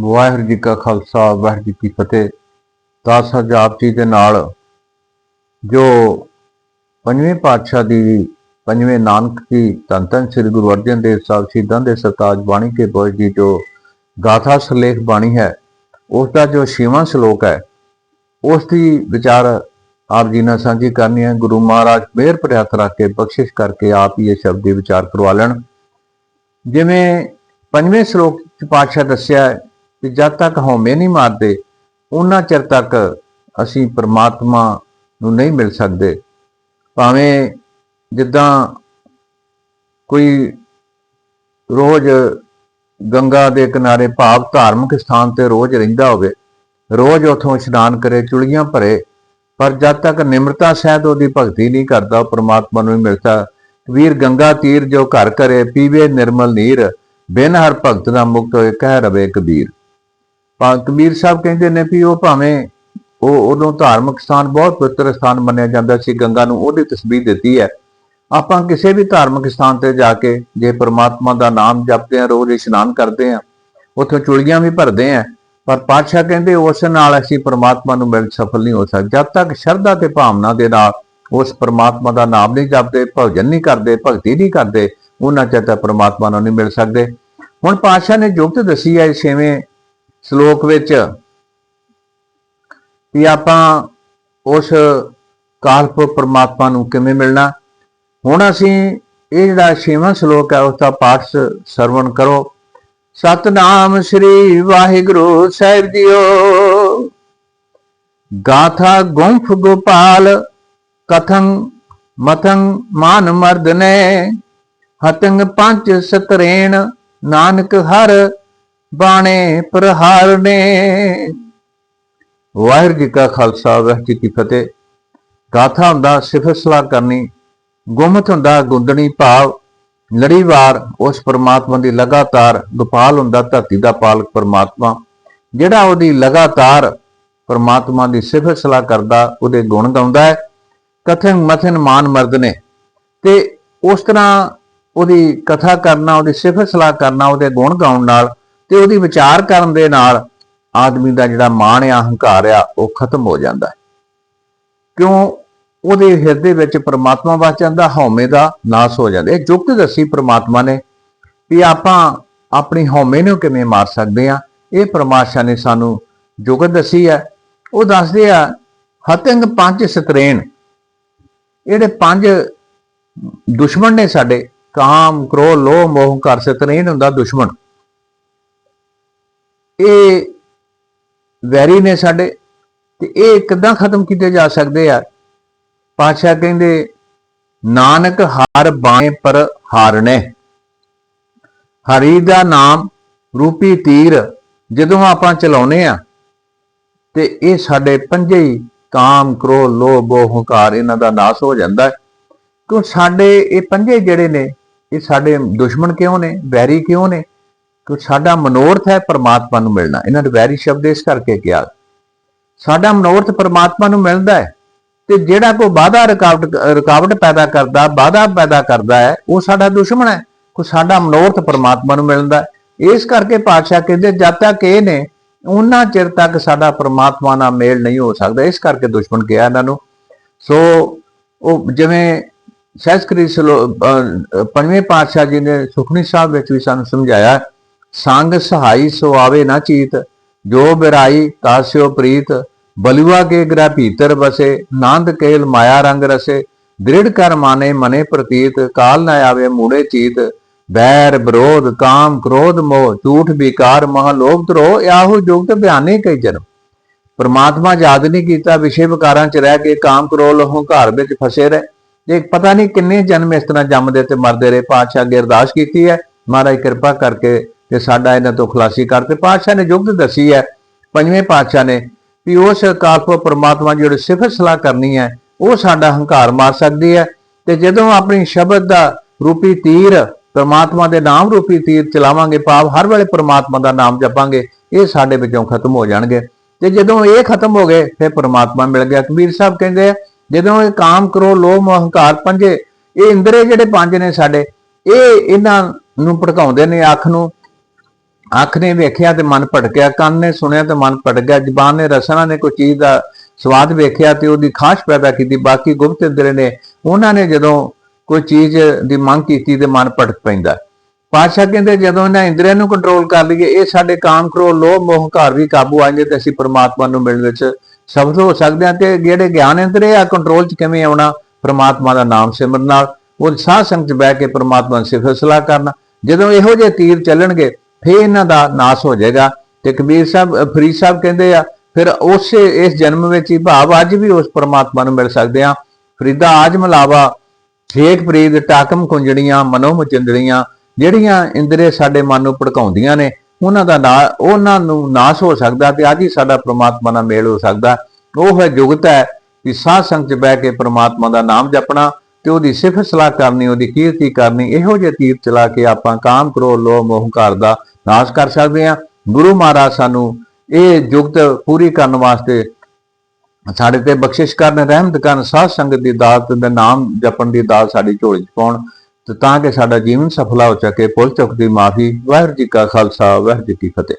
ਵਾਹਿਗੁਰੂ ਜੀ ਕਾ ਖਾਲਸਾ, ਵਾਹਿਗੁਰੂ ਜੀ ਕੀ ਫਤਿਹ। ਦਾਸ ਹਜ਼ਾਰ ਜੀ ਦੇ ਨਾਲ ਜੋ ਪੰਜਵੇਂ ਪਾਤਸ਼ਾਹ ਦੀ, ਪੰਜਵੇਂ ਨਾਨਕ ਜੀ ਧੰਨ ਧੰਨ ਸ੍ਰੀ ਗੁਰੂ ਅਰਜਨ ਦੇਵ ਸਾਹਿਬ ਸ਼ਹੀਦਾਂ ਦੇ ਸਰਤਾਜ ਬਾਣੀ ਕੇ ਬੋਝ ਦੀ ਜੋ ਗਾਥਾ ਸਲੇਖ ਬਾਣੀ ਹੈ, ਉਸ ਦਾ ਜੋ ਛੇਵਾਂ ਸ਼ਲੋਕ ਹੈ, ਉਸ ਦੀ ਵਿਚਾਰ ਆਪ ਜੀ ਨਾਲ ਸਾਂਝੀ ਕਰਨੀ ਹੈ। ਗੁਰੂ ਮਹਾਰਾਜ ਮਿਹਰ ਭਰਿਆ ਰੱਖ ਕੇ, ਬਖਸ਼ਿਸ਼ ਕਰਕੇ ਆਪ ਹੀ ਇਹ ਸ਼ਬਦ ਦੀ ਵਿਚਾਰ ਕਰਵਾ ਲੈਣ। ਜਿਵੇਂ ਪੰਜਵੇਂ ਸ਼ਲੋਕ ਚ ਪਾਤਸ਼ਾਹ ਦੱਸਿਆ ਹੈ ਜਦ ਤੱਕ ਹਉਮੈ ਨਹੀਂ ਮਾਰਦੇ ਉਹਨਾਂ ਚਿਰ ਤੱਕ ਅਸੀਂ ਪਰਮਾਤਮਾ ਨੂੰ ਨਹੀਂ ਮਿਲ ਸਕਦੇ। ਭਾਵੇਂ ਜਿੱਦਾਂ ਕੋਈ ਰੋਜ਼ ਗੰਗਾ ਦੇ ਕਿਨਾਰੇ ਭਾਵ ਧਾਰਮਿਕ ਸਥਾਨ ਤੇ ਰੋਜ਼ ਰਹਿੰਦਾ ਹੋਵੇ, ਰੋਜ਼ ਉਥੋਂ ਇਸ਼ਨਾਨ ਕਰੇ, ਚੁਲੀਆਂ ਭਰੇ, ਪਰ ਜਦ ਤੱਕ ਨਿਮਰਤਾ ਸਹਿਤ ਉਹਦੀ ਭਗਤੀ ਨਹੀਂ ਕਰਦਾ, ਉਹ ਪ੍ਰਮਾਤਮਾ ਨੂੰ ਨਹੀਂ ਮਿਲਦਾ। ਵੀਰ ਗੰਗਾ ਤੀਰ ਜੋ ਘਰ ਕਰੇ, ਪੀਵੇ ਨਿਰਮਲ ਨੀਰ, ਬਿਨ ਹਰ ਭਗਤ ਦਾ ਮੁਕਤ ਹੋਏ, ਕਹਿ ਰਵੇ ਕਬੀਰ ਕਬੀਰ ਸਾਹਿਬ ਕਹਿੰਦੇ ਨੇ ਵੀ ਉਹ ਭਾਵੇਂ ਉਹ ਉਦੋਂ ਧਾਰਮਿਕ ਸਥਾਨ, ਬਹੁਤ ਪਵਿੱਤਰ ਸਥਾਨ ਮੰਨਿਆ ਜਾਂਦਾ ਸੀ, ਗੰਗਾ ਨੂੰ ਉਹਦੀ ਤਸਵੀਰ ਦਿੱਤੀ ਹੈ। ਆਪਾਂ ਕਿਸੇ ਵੀ ਧਾਰਮਿਕ ਸਥਾਨ ਤੇ ਜਾ ਕੇ ਜੇ ਪ੍ਰਮਾਤਮਾ ਦਾ ਨਾਮ ਜਪਦੇ ਆ ਰੋਜ਼ ਇਸ਼ਨਾਨ ਕਰਦੇ ਆ ਉੱਥੋਂ ਚੁਲੀਆਂ ਵੀ ਭਰਦੇ ਆ ਪਰ ਪਾਤਸ਼ਾਹ ਕਹਿੰਦੇ ਉਸ ਨਾਲ ਅਸੀਂ ਪ੍ਰਮਾਤਮਾ ਨੂੰ ਮਿਲ ਸਫਲ ਨਹੀਂ ਹੋ ਸਕਦੇ। ਜਦ ਤੱਕ ਸ਼ਰਧਾ ਤੇ ਭਾਵਨਾ ਦੇ ਨਾਲ ਉਸ ਪ੍ਰਮਾਤਮਾ ਦਾ ਨਾਮ ਨਹੀਂ ਜਪਦੇ, ਭਜਨ ਨਹੀਂ ਕਰਦੇ, ਭਗਤੀ ਨਹੀਂ ਕਰਦੇ, ਉਹਨਾਂ ਚਿਰ ਤੱਕ ਪ੍ਰਮਾਤਮਾ ਨੂੰ ਨਹੀਂ ਮਿਲ ਸਕਦੇ। ਹੁਣ ਪਾਤਸ਼ਾਹ ਨੇ ਜੁਗਤ ਦੱਸੀ ਹੈ, ਛੇਵੇਂ ਸ਼ਲੋਕ ਵਿੱਚ ਵੀ ਆਪਾਂ ਉਸ ਕਾਲਪ ਪਰਮਾਤਮਾ ਨੂੰ ਕਿਵੇਂ ਮਿਲਣਾ। ਹੁਣ ਅਸੀਂ ਇਹ ਜਿਹੜਾ ਛੇਵਾਂ ਸ਼ਲੋਕ ਹੈ, ਉਸ ਦਾ ਪਾਠ ਸਰਵਣ ਕਰੋ। ਸਤਨਾਮ ਸ੍ਰੀ ਵਾਹਿਗੁਰੂ ਸਾਹਿਬ ਜੀਓ। ਗਾਥਾ ਗੁੰਫ ਗੋਪਾਲ, ਕਥੰ ਮਥੰ ਮਾਨ ਮਰਦਨੇ ਹਤੰਗ ਪੰਜ ਸਤਰੇਣ, ਨਾਨਕ ਹਰ ਬਾਣੇ ਪ੍ਰਹਾਰਨੇ। ਵਾਹਿਗੁਰੂ ਜੀ ਕਾ ਖਾਲਸਾ, ਵਾਹਿਗੁਰੂ ਜੀ ਕੀ ਫਤਿਹ। ਗਾਥਾ ਹੁੰਦਾ, ਸਿਫਤ ਸਲਾਹ ਕਰਨੀ, ਗੁਮਤ ਹੁੰਦਾ, ਗੁੰਦਣੀ ਭਾਵ। ਲੜੀਵਾਰ ਉਸ ਪਰਮਾਤਮਾ ਦੀ ਲਗਾਤਾਰ, ਗੋਪਾਲ ਹੁੰਦਾ, ਧਰਤੀ ਦਾ ਪਾਲਕ ਪਰਮਾਤਮਾ। ਜਿਹੜਾ ਉਹਦੀ ਲਗਾਤਾਰ ਪਰਮਾਤਮਾ ਦੀ ਸਿਫਤ ਸਲਾਹ ਕਰਦਾ, ਉਹਦੇ ਗੁਣ ਗਾਉਂਦਾ ਹੈ। ਕਥਨ ਮਥਨ ਮਾਨ ਮਰਦ ਨੇ। ਤੇ ਉਸ ਤਰ੍ਹਾਂ ਉਹਦੀ ਕਥਾ ਕਰਨਾ, ਉਹਦੀ ਸਿਫਤ ਸਲਾਹ ਕਰਨਾ, ਉਹਦੇ ਗੁਣ ਗਾਉਣ ਨਾਲ ਤੇ ਉਹਦੀ ਵਿਚਾਰ ਕਰਨ ਦੇ ਨਾਲ ਆਦਮੀ ਦਾ ਜਿਹੜਾ ਮਾਣ ਆ ਹੰਕਾਰ ਆ, ਉਹ ਖਤਮ ਹੋ ਜਾਂਦਾ ਹੈ। ਕਿਉਂ? ਉਹਦੇ ਹਿਰਦੇ ਵਿੱਚ ਪ੍ਰਮਾਤਮਾ ਵਸ ਜਾਂਦਾ, ਹਉਮੈ ਦਾ ਨਾਸ ਹੋ ਜਾਂਦਾ। ਇਹ ਜੁਗਤ ਦੱਸੀ ਪ੍ਰਮਾਤਮਾ ਨੇ ਵੀ ਆਪਾਂ ਆਪਣੀ ਹਉਮੈ ਨੂੰ ਕਿਵੇਂ ਮਾਰ ਸਕਦੇ ਆ ਇਹ ਪਰਮਾਤਮਾ ਨੇ ਸਾਨੂੰ ਜੁਗਤ ਦੱਸੀ ਹੈ। ਉਹ ਦੱਸਦੇ ਆ, ਹਤੰਗ ਪੰਜ ਸਤਰੇਣ। ਜਿਹੜੇ ਪੰਜ ਦੁਸ਼ਮਣ ਨੇ ਸਾਡੇ। ਕਾਮ, ਕ੍ਰੋਧ, ਲੋਭ, ਮੋਹ ਕਰ ਸਤਰੇਣ ਹੁੰਦਾ ਦੁਸ਼ਮਣ। ਇਹ ਵੈਰੀ ਨੇ ਸਾਡੇ ਤੇ ਇਹ ਕਿੱਦਾਂ ਖਤਮ ਕੀਤੇ ਜਾ ਸਕਦੇ ਆ? ਪਾਤਸ਼ਾਹ ਕਹਿੰਦੇ, ਨਾਨਕ ਹਰ ਬਾਣੇ ਪਰ ਹਾਰਨੇ ਹਰੀ ਦਾ ਨਾਮ ਰੂਪੀ ਤੀਰ ਜਦੋਂ ਆਪਾਂ ਚਲਾਉਨੇ ਆ, ਤੇ ਇਹ ਸਾਡੇ ਪੰਜੇ ਹੀ ਕਾਮ, ਕ੍ਰੋਧ, ਲੋਭ ਮੋਹ ਹੰਕਾਰ ਇਹਨਾਂ ਦਾ ਨਾਸ ਹੋ ਜਾਂਦਾ ਹੈ। ਕਿਉਂ ਸਾਡੇ ਇਹ ਪੰਜੇ ਜਿਹੜੇ ਨੇ, ਇਹ ਸਾਡੇ ਦੁਸ਼ਮਣ ਕਿਉਂ ਨੇ? ਵੈਰੀ ਕਿਉਂ ਨੇ? ਕਿ ਸਾਡਾ ਮਨੋਰਥ ਹੈ ਪਰਮਾਤਮਾ ਨੂੰ ਮਿਲਣਾ। ਇਹਨਾਂ ਨੇ ਵੈਰੀ ਸ਼ਬਦ ਇਸ ਕਰਕੇ ਕਿਹਾ। ਸਾਡਾ ਮਨੋਰਥ ਪਰਮਾਤਮਾ ਨੂੰ ਮਿਲਦਾ ਹੈ ਤੇ ਜਿਹੜਾ ਕੋਈ ਬਾਧਾ ਰੁਕਾਵਟ ਰੁਕਾਵਟ ਪੈਦਾ ਕਰਦਾ ਬਾਧਾ ਪੈਦਾ ਕਰਦਾ ਹੈ, ਉਹ ਸਾਡਾ ਦੁਸ਼ਮਣ ਹੈ। ਕੋ ਸਾਡਾ ਮਨੋਰਥ ਪਰਮਾਤਮਾ ਨੂੰ ਮਿਲਦਾ ਇਸ ਕਰਕੇ ਪਾਤਸ਼ਾਹ ਕਹਿੰਦੇ, ਜਦ ਤੱਕ ਇਹ ਨੇ, ਉਹਨਾਂ ਚਿਰ ਤੱਕ ਸਾਡਾ ਪਰਮਾਤਮਾ ਨਾਲ ਮੇਲ ਨਹੀਂ ਹੋ ਸਕਦਾ। ਇਸ ਕਰਕੇ ਦੁਸ਼ਮਣ ਕਿਹਾ ਇਹਨਾਂ ਨੂੰ। ਸੋ, ਉਹ ਜਿਵੇਂ ਸਹਿਸਕਰੀ ਸਲੋ ਪੰਜਵੇਂ ਪਾਤਸ਼ਾਹ ਜੀ ਨੇ ਸੁਖਨੀ ਸਾਹਿਬ ਵਿੱਚ ਵੀ ਸਾਨੂੰ ਸਮਝਾਇਆ ਸੰਗ ਸਹਾਈ ਸੋ ਆਵੇ ਨਾ ਚੀਤ, ਜੋ ਬਿਰਾਈ ਤਾਸਿਓ ਪ੍ਰੀਤ, ਬਲੂਆ ਕੇ ਗ੍ਰਹ ਭੀਤਰ ਬਸੇ, ਨੰਦ ਕੇਲ ਮਾਇਆ ਰੰਗ ਰਸੇ, ਦ੍ਰਿੜ ਕਰ ਮਾਨੇ ਮਨੇ ਪ੍ਰਤੀਤ, ਕਾਲ ਨਾ ਆਵੇ ਮੂੜੇ ਚੀਤ, ਬੈਰ ਵਿਰੋਧ, ਕਾਮ ਕ੍ਰੋਧ ਮੋਹ, ਝੂਠ ਵਿਕਾਰ ਮਹ ਲੋਭ ਧਰੋ ਆਹੋ ਜੁਗਤ ਬਿਆਨੇ ਕਈ ਜਨਮ। ਪਰਮਾਤਮਾ ਯਾਦ ਨਹੀਂ ਕੀਤਾ, ਵਿਸ਼ੇ ਵਿਕਾਰਾਂ 'ਚ ਰਹਿ ਕੇ ਕਾਮ ਕ੍ਰੋਧ ਹੰਕਾਰ ਵਿੱਚ ਫਸੇ ਰਹੇ। ਤੇ ਪਤਾ ਨਹੀਂ ਕਿੰਨੇ ਜਨਮ ਇਸ ਤਰ੍ਹਾਂ ਜੰਮਦੇ ਤੇ ਮਰਦੇ ਰਹੇ, ਪਾਤਸ਼ਾਹ ਅੱਗੇ ਅਰਦਾਸ ਕੀਤੀ ਹੈ, ਮਹਾਰਾਜ ਕਿਰਪਾ ਕਰਕੇ ਤੇ ਸਾਡਾ ਇਹਨਾਂ ਤੋਂ ਖਲਾਸੀ ਕਰਤੇ ਪਾਤਸ਼ਾਹ ਨੇ ਜੁਗਤ ਦੱਸੀ ਹੈ ਪੰਜਵੇਂ ਪਾਤਸ਼ਾਹ ਨੇ ਵੀ ਉਸ ਕਾਲਪ ਪਰਮਾਤਮਾ ਦੀ ਜਿਹੜੀ ਸਿਫਤ ਸਲਾਹ ਕਰਨੀ ਹੈ ਉਹ ਸਾਡਾ ਹੰਕਾਰ ਮਾਰ ਸਕਦੀ ਹੈ ਤੇ ਜਦੋਂ ਆਪਣੀ ਸ਼ਬਦ ਦਾ ਰੂਪੀ ਤੀਰ ਪਰਮਾਤਮਾ ਦੇ ਨਾਮ ਰੂਪੀ ਤੀਰ ਚਲਾਵਾਂਗੇ ਪਾਪ ਹਰ ਵੇਲੇ ਪਰਮਾਤਮਾ ਦਾ ਨਾਮ ਜਪਾਂਗੇ ਇਹ ਸਾਡੇ ਵਿੱਚੋਂ ਖਤਮ ਹੋ ਜਾਣਗੇ। ਤੇ ਜਦੋਂ ਇਹ ਖਤਮ ਹੋ ਗਏ ਫਿਰ ਪਰਮਾਤਮਾ ਮਿਲ ਗਿਆ। ਕਬੀਰ ਸਾਹਿਬ ਕਹਿੰਦੇ ਆ, ਜਦੋਂ ਇਹ ਕਾਮ ਕਰੋ ਲੋਭ ਮੋਹ ਹੰਕਾਰ ਪੰਜੇ ਇਹ ਇੰਦਰੇ ਜਿਹੜੇ ਪੰਜ ਨੇ ਸਾਡੇ ਇਹ ਇਹਨਾਂ ਨੂੰ ਭੜਕਾਉਂਦੇ ਨੇ ਅੱਖ ਨੂੰ ਅੱਖ ਨੇ ਵੇਖਿਆ ਤੇ ਮਨ ਭਟਕਿਆ, ਕੰਨ ਨੇ ਸੁਣਿਆ ਤੇ ਮਨ ਭਟਕਿਆ, ਜ਼ਬਾਨ ਨੇ ਰਸਨਾ ਨੇ ਕੋਈ ਚੀਜ਼ ਦਾ ਸਵਾਦ ਵੇਖਿਆ ਤੇ ਉਹਦੀ ਖਾਸ਼ ਪੈਦਾ ਕੀਤੀ। ਬਾਕੀ ਗੁਪਤ ਇੰਦਰੇ ਨੇ, ਉਹਨਾਂ ਨੇ ਜਦੋਂ ਕੋਈ ਚੀਜ਼ ਦੀ ਮੰਗ ਕੀਤੀ ਤੇ ਮਨ ਭਟਕ ਪੈਂਦਾ। ਪਾਤਸ਼ਾਹ ਕਹਿੰਦੇ, ਜਦੋਂ ਇਹਨਾਂ ਇੰਦਰੀਆਂ ਨੂੰ ਕੰਟਰੋਲ ਕਰ ਲਈਏ, ਇਹ ਸਾਡੇ ਕਾਮ ਕਰੋ ਲੋਭ, ਮੋਹ, ਘਰ ਵੀ ਕਾਬੂ ਆ ਜਾਏ ਤੇ ਅਸੀਂ ਪਰਮਾਤਮਾ ਨੂੰ ਮਿਲਣ ਵਿੱਚ ਸਫਲ ਹੋ ਸਕਦੇ ਹਾਂ। ਤੇ ਜਿਹੜੇ ਗਿਆਨ ਇੰਦਰੀ ਆ ਕੰਟਰੋਲ 'ਚ ਕਿਵੇਂ ਆਉਣਾ? ਪਰਮਾਤਮਾ ਦਾ ਨਾਮ ਸਿਮਰਨ ਨਾਲ। ਉਹ ਸਾਧ ਸੰਗਤ 'ਚ ਬਹਿ ਕੇ ਪਰਮਾਤਮਾ ਨਾਲ ਸਿਫਤ ਸਲਾਹ ਕਰਨਾ। ਜਦੋਂ ਇਹੋ ਜਿਹੇ ਤੀਰ ਚੱਲਣਗੇ ਫੇਰ ਇਹਨਾਂ ਦਾ ਨਾਸ ਹੋ ਜਾਏਗਾ ਤੇ ਕਬੀਰ ਸਾਹਿਬ ਫਰੀਦ ਸਾਹਿਬ ਕਹਿੰਦੇ ਆ, ਫਿਰ ਉਸੇ, ਇਸ ਜਨਮ ਵਿੱਚ ਹੀ ਭਾਵ ਅੱਜ ਵੀ ਉਸ ਪਰਮਾਤਮਾ ਨੂੰ ਮਿਲ ਸਕਦੇ ਆ। ਫਰੀਦਾ ਆਜ ਮਲਾਵਾ ਠੇਕ ਪ੍ਰੀਤ ਟਾਕਮ ਕੁੰਜੜੀਆਂ ਮਨੋ ਮਚਿੰਦੜੀਆਂ, ਜਿਹੜੀਆਂ ਇੰਦਰੇ ਸਾਡੇ ਮਨ ਨੂੰ ਭੜਕਾਉਂਦੀਆਂ ਨੇ, ਉਹਨਾਂ ਦਾ ਨਾ, ਉਹਨਾਂ ਨੂੰ ਨਾਸ਼ ਹੋ ਸਕਦਾ ਤੇ ਅੱਜ ਹੀ ਸਾਡਾ ਪ੍ਰਮਾਤਮਾ ਨਾਲ ਮੇਲ ਹੋ ਸਕਦਾ। ਉਹ ਹੈ ਜੁਗਤ ਹੈ ਕਿ ਸਾਧ ਸੰਗ 'ਚ ਬਹਿ ਕੇ ਪ੍ਰਮਾਤਮਾ ਦਾ ਨਾਮ ਜਪਣਾ ਤੇ ਉਹਦੀ ਸਿਫਤ ਸਲਾਹ ਕਰਨੀ, ਉਹਦੀ ਕੀਰਤੀ ਕਰਨੀ, ਇਹੋ ਜਿਹੇ ਤੀਰ ਚਲਾ ਕੇ ਆਪਾਂ ਕਾਮ ਕਰੋ ਲੋ ਮੋਹ ਘਰ ਦਾ ਨਾਸ਼ ਕਰ ਸਕਦੇ ਹਾਂ। ਗੁਰੂ ਮਹਾਰਾਜ ਸਾਨੂੰ ਇਹ ਜੁਗਤ ਪੂਰੀ ਕਰਨ ਵਾਸਤੇ ਸਾਡੇ ਤੇ ਬਖਸ਼ਿਸ਼ ਕਰਨ, ਰਹਿਮਤ ਕਰਨ, ਸਾਧ ਸੰਗਤ ਦੀ ਦਾਤ ਦਾ ਨਾਮ ਜਪਣ ਦੀ ਦਾਤ ਸਾਡੀ ਝੋਲੀ 'ਚ ਪਾਉਣ ਤੇ ਤਾਂ ਕਿ ਸਾਡਾ ਜੀਵਨ ਸਫਲਾ ਹੋ ਸਕੇ। ਪੁੱਲ ਚੁੱਕ ਦੀ ਮਾਫੀ। ਵਾਹਿਗੁਰੂ ਜੀ ਕਾ ਖਾਲਸਾ। ਵਾਹਿਗੁਰੂ ਜੀ ਕੀ ਫਤਿਹ।